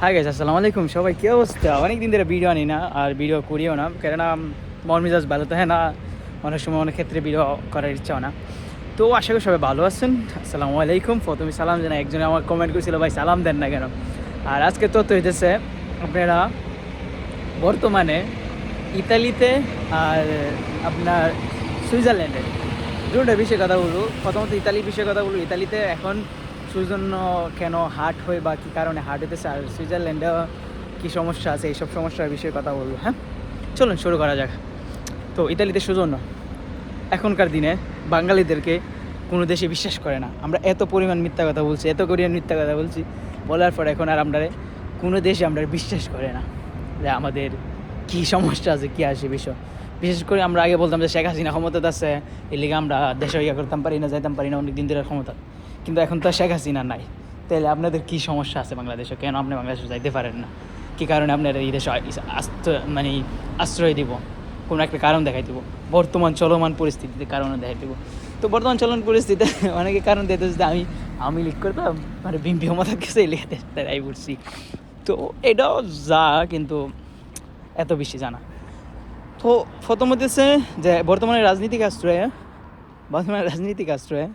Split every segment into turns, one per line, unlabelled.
High গেছে আসসালামু আলাইকুম। সবাই কী অবস্থা? অনেক দিন ধরে ভিডিও আনি না, আর ভিডিও করিও না। কেননা মন মেজাজ ভালো তো হ্যাঁ না? অনেক সময় অনেক ক্ষেত্রে ভিডিও করার ইচ্ছাও না। তো আশা করি সবাই ভালো আছেন। আসসালামু আলাইকুম। প্রথমে সালাম জানাই। একজনে আমার কমেন্ট করেছিল, ভাই, সালাম দেন না কেন? আর আজকে তথ্য হইতেছে, আপনারা বর্তমানে ইতালিতে আর আপনার সুইজারল্যান্ডে। দুটো বিষয়ে কথা বলব। প্রথমত ইতালির বিষয়ে কথা বলব। ইতালিতে এখন সুজন্য কেন হার্ট হয়ে বা কী কারণে হার্ট হইতেছে? আর সুইজারল্যান্ডে কী সমস্যা আছে? এইসব সমস্যার বিষয়ে কথা বলব হ্যাঁ? চলুন, শুরু করা যাক। তো, ইতালিতে সুজন্য। এখনকার দিনে বাঙালিদেরকে কোনো দেশে বিশ্বাস করে না। আমরা এত পরিমাণ মিথ্যা কথা বলছি, এত পরিমাণ মিথ্যা কথা বলছি, বলার পর এখন আর আমরা কোনো দেশে আমরা বিশ্বাস করে না যে আমাদের কী সমস্যা আছে, কী আসে বিষয়। বিশেষ করে আমরা আগে বলতাম যে শেখ হাসিনা ক্ষমতা আছে, এর লিগে আমরা দেশে ইয়ে করতাম, পারি না, যাইতাম, পারি না অনেক দিন ধরে ক্ষমতা কিন্তু এখন তো শেখ হাসিনা নাই। তাহলে আপনাদের কী সমস্যা আছে বাংলাদেশে? কেন আপনি বাংলাদেশে যাইতে পারেন না? কী কারণে আপনারা এই দেশে মানে আশ্রয় দিব? কোনো একটা কারণ দেখাই দিব। বর্তমান চলমান পরিস্থিতিতে কারণে দেখাই দিব। তো বর্তমান চলমান পরিস্থিতিতে অনেকে কারণ দিতে যে আমি আমি লিখ করতাম মানে বিম্পি ক্ষমতা গেছে লিখে তাই পড়ছি তো এটাও যা, কিন্তু এত বেশি জানা। তো প্রথমত হচ্ছে যে বর্তমানে রাজনীতিক আশ্রয়ে, বর্তমানে রাজনীতিক আশ্রয়ে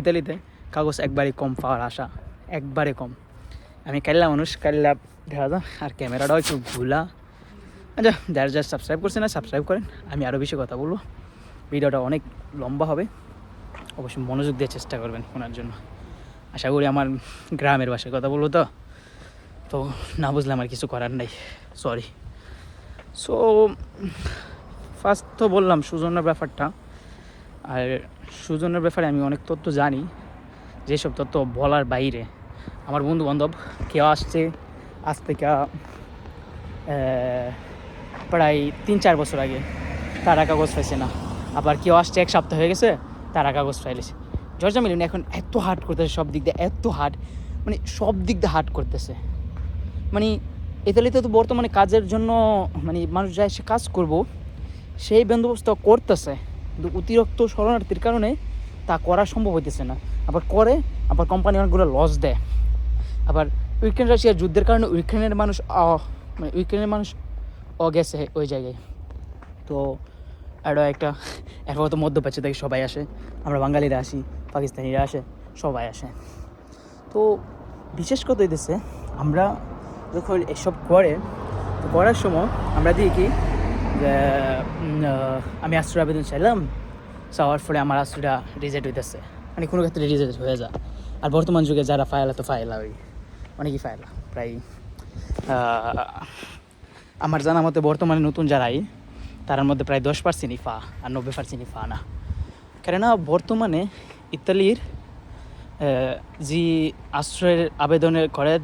ইতালিতে কাগজ একবারে কম, পাওয়ার আশা একবারে কম। আমি কাল্লা মানুষ কাল্লা দেখা যাও আর ক্যামেরাটাও একটু ভুলা আচ্ছা যারা যারা সাবস্ক্রাইব করছে না সাবস্ক্রাইব করেন, আমি আরও বেশি কথা বলব। ভিডিওটা অনেক লম্বা হবে, অবশ্যই মনোযোগ দিয়ে চেষ্টা করবেন ওনার জন্য। আশা করি আমার গ্রামের ভাষায় কথা বলব তো। তো না বুঝলে আমার কিছু করার নাই সরি সো ফার্স্ট তো বললাম সুজনের ব্যাপারটা, আর সুজনের ব্যাপারে আমি অনেক তথ্য জানি। যেসব তথ্য বলার বাইরে। আমার বন্ধু বান্ধব কেউ আসছে, আজ থেকে প্রায় তিন চার বছর আগে। তারা কাগজ পাইছে না। আবার কেউ আসছে, এক সপ্তাহ হয়ে গেছে, তারা কাগজ পাইলেছে। জর্জা মিলিন এখন এত হার্ট করতেছে সব দিক দিয়ে, এত হার্ট মানে সব দিক দিয়ে হার্ট করতেছে। মানে ইতালিতে তো বর্তমানে কাজের জন্য মানে মানুষ যায় সে কাজ করব, সেই বন্দোবস্ত করতেছে। কিন্তু অতিরিক্ত শরণার্থীর কারণে তা করা সম্ভব হইতেছে না। আবার করে, আবার কোম্পানি অনেকগুলো লস দেয়। আবার ইউক্রেন রাশিয়ার যুদ্ধের কারণে ইউক্রেনের মানুষ মানে ইউক্রেনের মানুষ অ গেছে ওই জায়গায়। তো আরও একটা এরপর তো মধ্যপ্রাচ্য থেকে সবাই আসে। আমরা বাঙালিরা আসি, পাকিস্তানিরা আসে, সবাই আসে। তো বিশেষ কথা হইতেছে, আমরা যখন এসব করে, তো করার সময় আমরা দিই কি আমি আশ্রয় আবেদন চাইলাম চাওয়ার ফলে আমার আশ্রয়টা রিজেক্ট হইতেছে। মানে কোনো ক্ষেত্রে রিজেক্ট হয়ে যায়। আর বর্তমান যুগে যারা ফাইলা, তো ফাইলা ওই অনেকই ফাইলা। প্রায় আমার জানা মতে বর্তমানে নতুন যারাই তার মধ্যে প্রায় দশ পার্সেন্টই ফা আর নব্বই পার্সেন্টই ফা না। কেননা বর্তমানে ইতালির যে আশ্রয়ের আবেদনের করে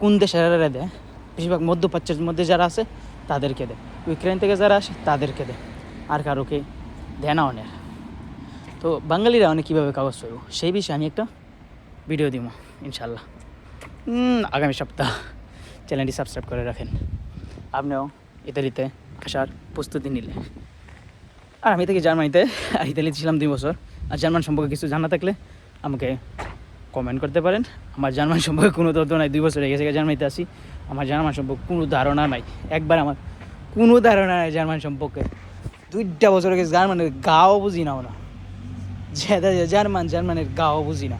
কোন দেশের দেয়, বেশিরভাগ মধ্যপ্রাচ্যের মধ্যে যারা আছে, তাদেরকে দেয়। ইউক্রেন থেকে যারা আসে, তাদেরকে দেয়। আর কারোকে না তো বাঙালিরা অনেক কীভাবে কাগজ পাইব সেই বিষয়ে আমি একটা ভিডিও দিব ইনশাল্লাহ আগামী সপ্তাহ চ্যানেলটি সাবস্ক্রাইব করে রাখেন। আপনিও ইতালিতে আসার প্রস্তুতি নিলে। আর আমি থেকে জার্মানিতে, আর ইতালিতে ছিলাম দুই বছর। আর জার্মান সম্পর্কে কিছু জানা থাকলে আমাকে কমেন্ট করতে পারেন। আমার জার্মান সম্পর্কে কোনো তথ্য নাই, দুই বছর হয়ে গেছে জার্মানিতে আসি আমার জার্মান সম্পর্কে কোনো ধারণা নাই। একবার আমার কোনো ধারণা নাই জার্মান সম্পর্কে। দুইটা বছর গেছে, জার্মানের গাও বুঝি না যে- জার্মান, জার্মানের গাও বুঝি না।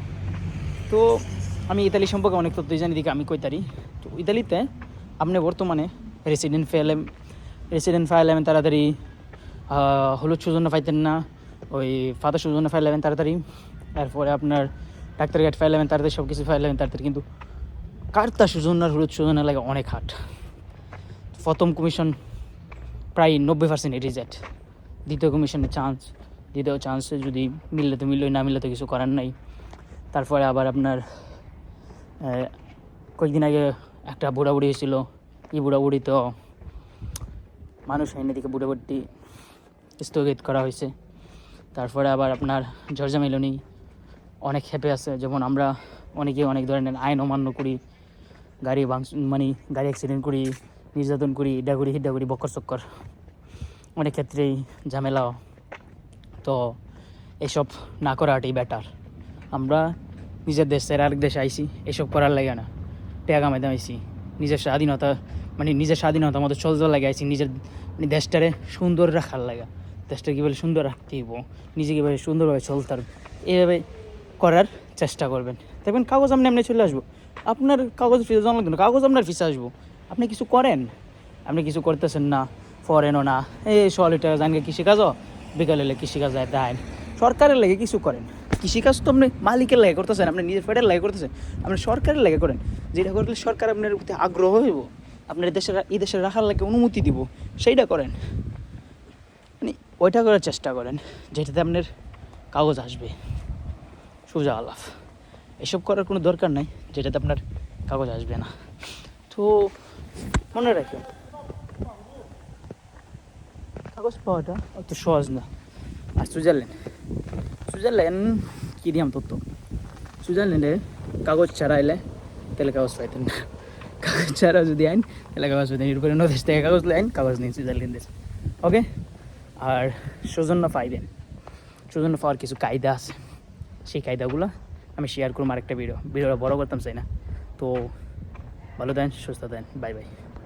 তো আমি ইতালি সম্পর্কে অনেক তথ্য জানি দিকে আমি কইতারি। তো ইতালিতে আপনি বর্তমানে রেসিডেন্ট ফাইলেম রেসিডেন্ট ফাইলেন তাড়াতাড়ি হলুদ সুজন্য পাইতেন না, ওই ফাদার সুজন্য ফাইলেন তাড়াতাড়ি। তারপরে আপনার ডাক্তার গাইড ফাইলেন তাড়াতাড়ি সব কিছু ফাইলেন তাড়াতাড়ি, কিন্তু কার্তা সুজন আর হলুদ সুজন্য লাগে অনেক হাট প্রথম কমিশন প্রায় নব্বই পার্সেন্ট রিজেক্ট দ্বিতীয় কমিশনের চান্স দ্বিতীয় চান্সে যদি মিললে তো মিললই না মিললে তো কিছু করার নাই। তারপরে আবার আপনার কয়েকদিন আগে একটা বুড়াবুড়ি হয়েছিল। এই বুড়াবুড়ি তো মানুষ হয়নি দিকে বুড়াবুড়ি স্থগিত করা হয়েছে। তারপরে আবার আপনার জর্জা মিলনি অনেক খেপে আছে। যেমন আমরা অনেকে অনেক ধরনের আইন অমান্য করি, গাড়ি ভাঙ মানে গাড়ি অ্যাক্সিডেন্ট করি, নির্যাতন করি ইডা করি হিডা করি বক্কর চক্কর অনেক ক্ষেত্রেই ঝামেলাও তো এসব না করাটাই বেটার আমরা নিজের দেশের আরেক দেশে আইসি এসব করার লাগে না। টেয়া কামাইতে আইসি নিজের স্বাধীনতা মানে নিজের স্বাধীনতা মতো চলতে লাগে আইছি, নিজের মানে দেশটারে সুন্দর রাখার লাগা। দেশটা কীভাবে সুন্দর রাখতে হইব, নিজে কীভাবে সুন্দরভাবে চলতে পারবে, এইভাবে করার চেষ্টা করবেন। দেখবেন কাগজ আপনি এমনি চলে আসব। আপনার কাগজ জানা লাগবে না, কাগজ আপনার ফিসে আসব। আপনি কিছু করেন? আপনি কিছু করতেছেন না ফরেনও না। এই ষোলো টাকা জানকে কৃষিকাজও বিকালে কৃষিকাজ যায় দেয়। সরকারের লাগে কিছু করেন। কৃষিকাজ তো আপনি মালিকের লাগে করতেছেন, আপনি নিজের পেটের লাগে করতেছেন। আপনি সরকারের লাগে করেন। যেটা করলে সরকার আপনার প্রতি আগ্রহ হইব। আপনার দেশের, এই দেশে রাখার লাগে অনুমতি দিব। সেইটা করেন। মানে ওইটা করার চেষ্টা করেন, যেটাতে আপনার কাগজ আসবে। সোজা আলাপ এসব করার কোনো দরকার নাই, যেটাতে আপনার কাগজ আসবে না। তো মনে রাখেন পাওয়াটা অত সহজ না আর সুইজারল্যান্ড সুইজারল্যান্ড কী দিয়াম তথ্য সুইজারল্যান্ডে কাগজ ছাড়া এলে তাহলে কাগজ না কাগজ ছাড়া যদি আইন তাহলে কাগজ পাইতেন এর উপরে নদেশ থেকে কাগজ লাইন কাগজ নেই সুইজারল্যান্ডে ওকে আর সৌজন্য পাইবেন সৌজন্য পাওয়ার কিছু কায়দা আছে সেই কায়দাগুলো আমি শেয়ার করব আরেকটা ভিডিও ভিডিওটা বড় করতাম চাই না তো ভালো দেন সুস্থ দেন বাই বাই